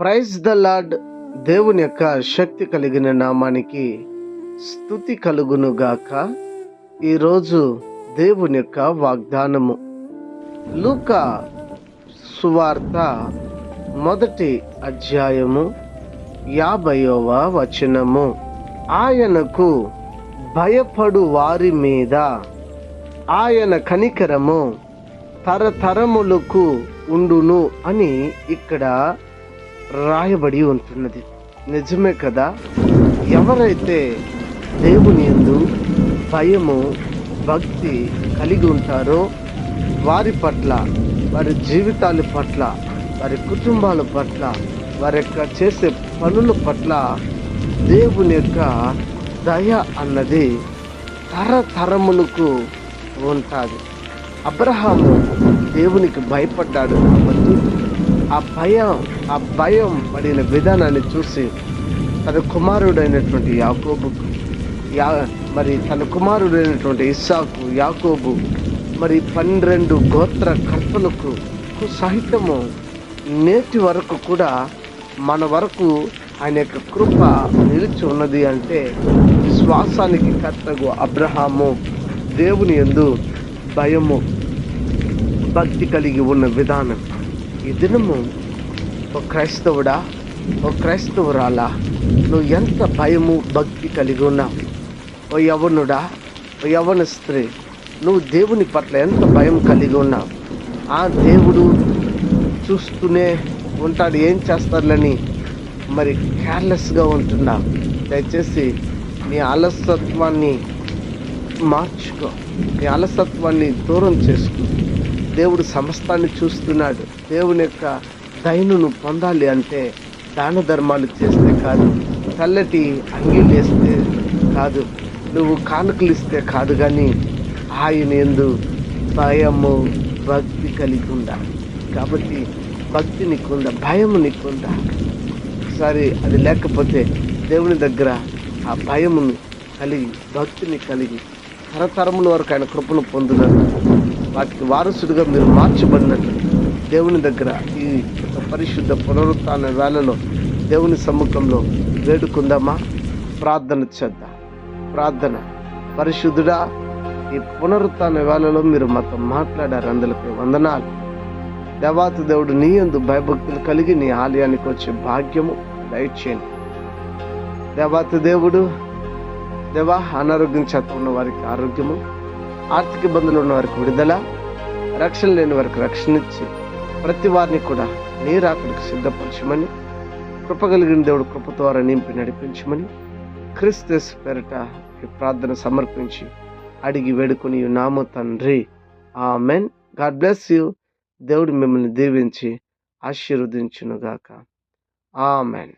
Praise the lord దేవుని యొక్క శక్తి కలిగిన నామానికి స్థుతి కలుగును గాక. ఈరోజు దేవుని యొక్క వాగ్దానము. లూక సువార్త మొదటి అధ్యాయము యాభైవ వచనము. ఆయనకు భయపడు వారి మీద ఆయన కనికరము తరతరములకు ఉండును అని ఇక్కడ రాయబడి ఉంటున్నది. నిజమే కదా? ఎవరైతే దేవుని ఎందు భయము భక్తి కలిగి ఉంటారో వారి పట్ల వారి జీవితాల పట్ల వారి కుటుంబాల పట్ల వారి యొక్క చేసే పనుల పట్ల దేవుని యొక్క దయ అన్నది తరతరములకు ఉంటుంది. అబ్రహాము దేవునికి భయపడ్డాడు. కాబట్టి ఆ భయం ఆ భయం పడిన విధానాన్ని చూసి తన కుమారుడైనటువంటి యాకోబుకు యా మరి తన కుమారుడైనటువంటి ఇస్సాకు యాకోబు మరి పన్నెండు గోత్ర కర్తలకు సహితము నేటి వరకు కూడా మన వరకు ఆయన యొక్క కృప నిలిచి ఉన్నది అంటే విశ్వాసానికి కర్తగు అబ్రహాము. దేవుని ఎందు భయము భక్తి కలిగి ఉన్న విధానం. ఈ దినము ఓ క్రైస్తవుడా ఓ క్రైస్తవురాలా? నువ్వు ఎంత భయము భక్తి కలిగి ఉన్నావు? ఓ యవనుడా ఓ యవన స్త్రీ నువ్వు దేవుని పట్ల ఎంత భయం కలిగి ఉన్నావు? ఆ దేవుడు చూస్తూనే ఉంటాడు ఏం చేస్తారులని మరి కేర్లెస్గా ఉంటున్నావు దయచేసి నీ అలసత్వాన్ని మార్చుకో. నీ అలసత్వాన్ని దూరం చేసుకో. దేవుడు సమస్తాన్ని చూస్తున్నాడు. దేవుని యొక్క దయను పొందాలి అంటే దాన ధర్మాలు చేస్తే కాదు చల్లటి అంగీలు వేస్తే కాదు నువ్వు కానుకలు ఇస్తే కాదు కానీ ఆయన ఎందు భయము భక్తి కలిగి ఉండాలి. కాబట్టి భక్తి నీకుందా భయము నీకుందా ఒకసారి అది లేకపోతే దేవుని దగ్గర ఆ భయమును కలిగి భక్తిని కలిగి తరతరముల వరకు ఆయన కృపను పొందినట్టు వాటికి వారసుడిగా మీరు మార్చబడినట్టు దేవుని దగ్గర ఈ పరిశుద్ధ పునరుత్న వేళలో దేవుని సమ్ముఖంలో వేడుకుందామా? ప్రార్థన చేద్దాం. ప్రార్థన. పరిశుద్ధుడా ఈ పునరుత్న వేళలో మీరు మాతో మాట్లాడారు. అందులపై వందనాలు. దేవాత దేవుడు నీ ఎందు భయభక్తులు కలిగి నీ ఆలయానికి వచ్చే భాగ్యము దయచేయండి. దేవాత దేవుడు దేవా అనారోగ్యం చేత ఉన్న వారికి ఆరోగ్యము ఆర్థిక ఇబ్బందులు ఉన్న వారికి విడుదల రక్షణ లేని వారికి రక్షణ ఇచ్చి ప్రతి వారిని కూడా నీరు సిద్ధపరచమని కృపగలిగిన దేవుడు కృప ద్వారా నింపి నడిపించమని క్రిస్తస్ పేరట ఈ ప్రార్థన సమర్పించి అడిగి వేడుకొని నామ తండ్రి. ఆ మెన్ గాడ్ బ్లెస్ యూ. దేవుడు మిమ్మల్ని దీవించి ఆశీర్వదించునుగాక. ఆమెన్.